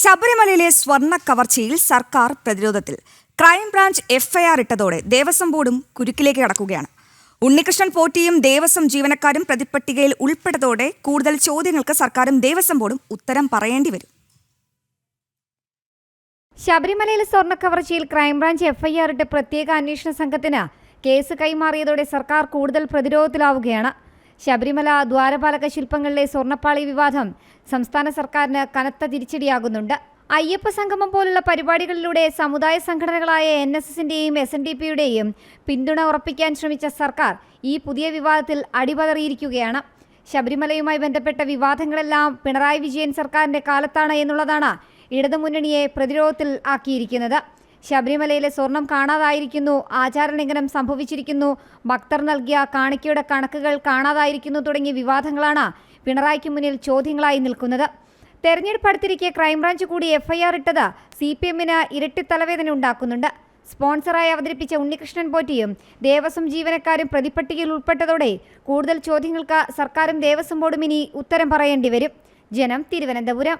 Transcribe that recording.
ശബരിമലയിലെ സ്വർണ കവർച്ചയിൽ സർക്കാർ പ്രതിരോധത്തിൽ. ക്രൈംബ്രാഞ്ച് എഫ്ഐആർ ഇട്ടതോടെ ദേവസ്വം ബോർഡും കുരുക്കിലേക്ക് കടക്കുകയാണ്. ഉണ്ണികൃഷ്ണൻ പോറ്റിയും ദേവസ്വം ജീവനക്കാരും പ്രതിപ്പട്ടികയിൽ ഉൾപ്പെട്ടതോടെ കൂടുതൽ ചോദ്യങ്ങൾക്ക് സർക്കാരും ദേവസ്വം ബോർഡും ഉത്തരം പറയേണ്ടി വരും. ശബരിമലയിലെ സ്വർണ കവർച്ചയിൽ ക്രൈംബ്രാഞ്ച് എഫ്ഐആർ ഇട്ട് പ്രത്യേക അന്വേഷണ സംഘത്തിന് കേസ് കൈമാറിയതോടെ സർക്കാർ കൂടുതൽ പ്രതിരോധത്തിലാവുകയാണ്. ശബരിമല ദ്വാരപാലക ശില്പങ്ങളിലെ സ്വർണപ്പാളി വിവാദം സംസ്ഥാന സർക്കാരിന് കനത്ത തിരിച്ചടിയാകുന്നുണ്ട്. അയ്യപ്പ സംഗമം പോലുള്ള പരിപാടികളിലൂടെ സമുദായ സംഘടനകളായ എൻ എസ് എസിന്റെയും എസ് എൻ ഡി പിയുടെയും പിന്തുണ ഉറപ്പിക്കാൻ ശ്രമിച്ച സർക്കാർ ഈ പുതിയ വിവാദത്തിൽ അടിപതറിയിരിക്കുകയാണ്. ശബരിമലയുമായി ബന്ധപ്പെട്ട വിവാദങ്ങളെല്ലാം പിണറായി വിജയൻ സർക്കാരിന്റെ കാലത്താണ് എന്നുള്ളതാണ് ഇടതുമുന്നണിയെ പ്രതിരോധത്തിൽ ആക്കിയിരിക്കുന്നത്. ശബരിമലയിലെ സ്വർണം കാണാതായിരിക്കുന്നു ആചാരലംഘനം സംഭവിച്ചിരിക്കുന്നു ഭക്തർ നൽകിയ കാണിക്കയുടെ കണക്കുകൾ കാണാതായിരിക്കുന്നു തുടങ്ങിയ വിവാദങ്ങളാണ് പിണറായിക്ക് മുന്നിൽ ചോദ്യങ്ങളായി നിൽക്കുന്നത്. തെരഞ്ഞെടുപ്പ് അടുത്തിരിക്കെ ക്രൈംബ്രാഞ്ച് കൂടി എഫ്ഐആർ ഇട്ടത് സി പി എമ്മിന് ഇരട്ടി തലവേദന ഉണ്ടാക്കുന്നുണ്ട്. സ്പോൺസറായി അവതരിപ്പിച്ച ഉണ്ണികൃഷ്ണൻ പോറ്റിയും ദേവസ്വം ജീവനക്കാരും പ്രതിപ്പട്ടികയിൽ ഉൾപ്പെട്ടതോടെ കൂടുതൽ ചോദ്യങ്ങൾക്ക് സർക്കാരും ദേവസ്വം ബോർഡും ഇനി ഉത്തരം പറയേണ്ടി വരും. ജനം തിരുവനന്തപുരം.